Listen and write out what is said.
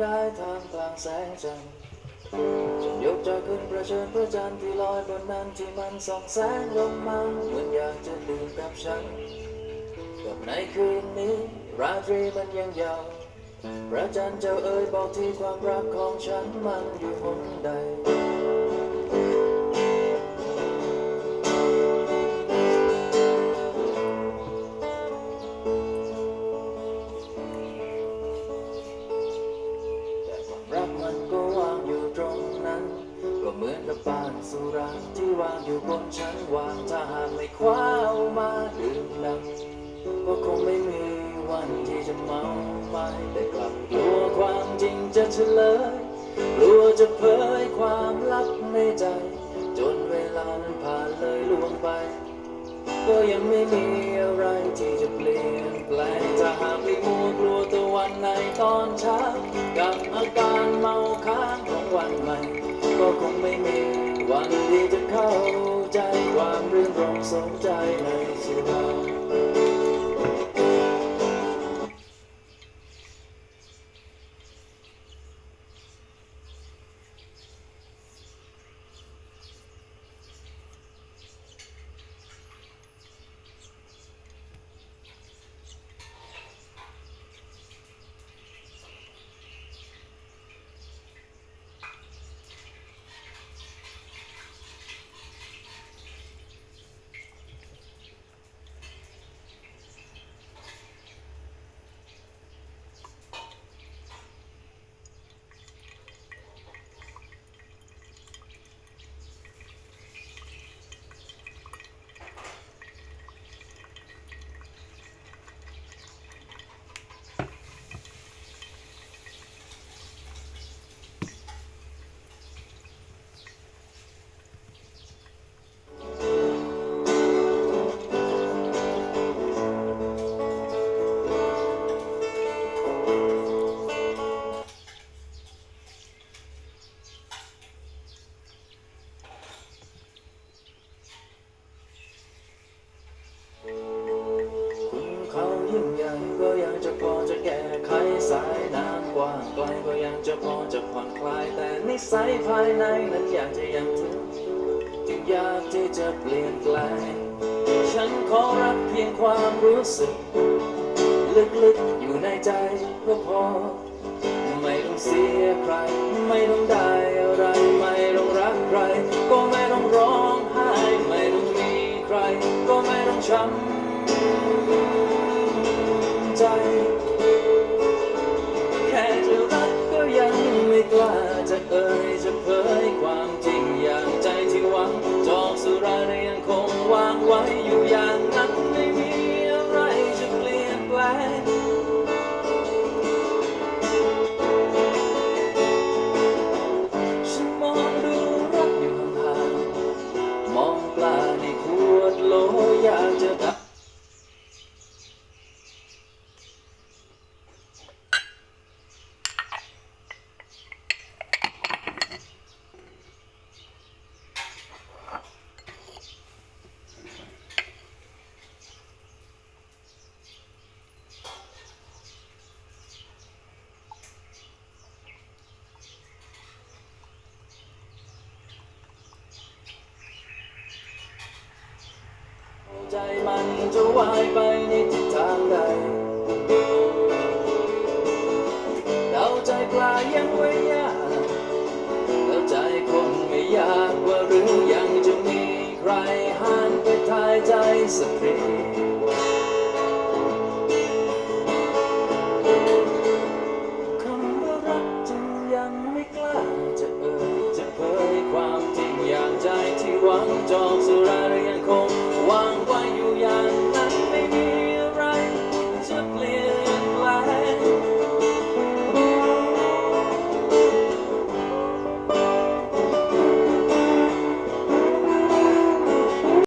ได้ทางกลางแสงจันทร์ฉันยกใจขึ้นประเชิญพระจันทร์ที่ลอยบนนั้นที่มันส่องแสงลงมาเหมือนอยากจะดื่มกับฉันกับในคืนนี้ราตรีมันยังยาวพระจันทร์เจ้าเอ๋ยบอกที่ความรักของฉันมันอยู่หนใด บนชั้นวางถ้าหากไม่คว้าเอามาดื่มดำก็คงไม่มีวันที่จะเมาไม่แต่กลับกลัวความจริงจะเฉลยกลัวจะเผยความลับในใจ จนเวลานั้นผ่านเลยล่วงไป ก็ยังไม่มีอะไรที่จะเปลี่ยนแปลงถ้าหากไม่มัวกลัวตะวันในตอนเช้ากับอาการเมาค้างของวันใหม่ ก็คงไม่มีวันที่จะเข้า ใจความรื่นรมสมใจในสุรา ยังจะพอจะแก้ไขสายน้ำกว้างไกลก็ยังจะพอจะผ่อนคลาย แต่นิสัยภายในนั้นอยากจะยังถึงจึงอยากที่จะเปลี่ยนแปลงฉันขอรับเพียงความรู้สึก ลึกๆอยู่ในใจก็พอ ไม่ต้องเสียใคร ไม่ต้องได้อะไร ไม่ต้องรักใคร ก็ไม่ต้องร้องไห้ ไม่ต้องมีใคร ก็ไม่ต้องช้ำ ใจมันจะวายไปในทิศทางใดเดาใจกลายยังไม่ยากแล้วใจคงไม่ยากว่าหรือยังจะมีใครหันไปทายใจสักทีคำว่ารักจึงยังไม่กล้าจะเอ่ยจะเผยความจริงอย่างใจที่หวังจองสุราหรือยังคงวางไว้อยู่อย่าง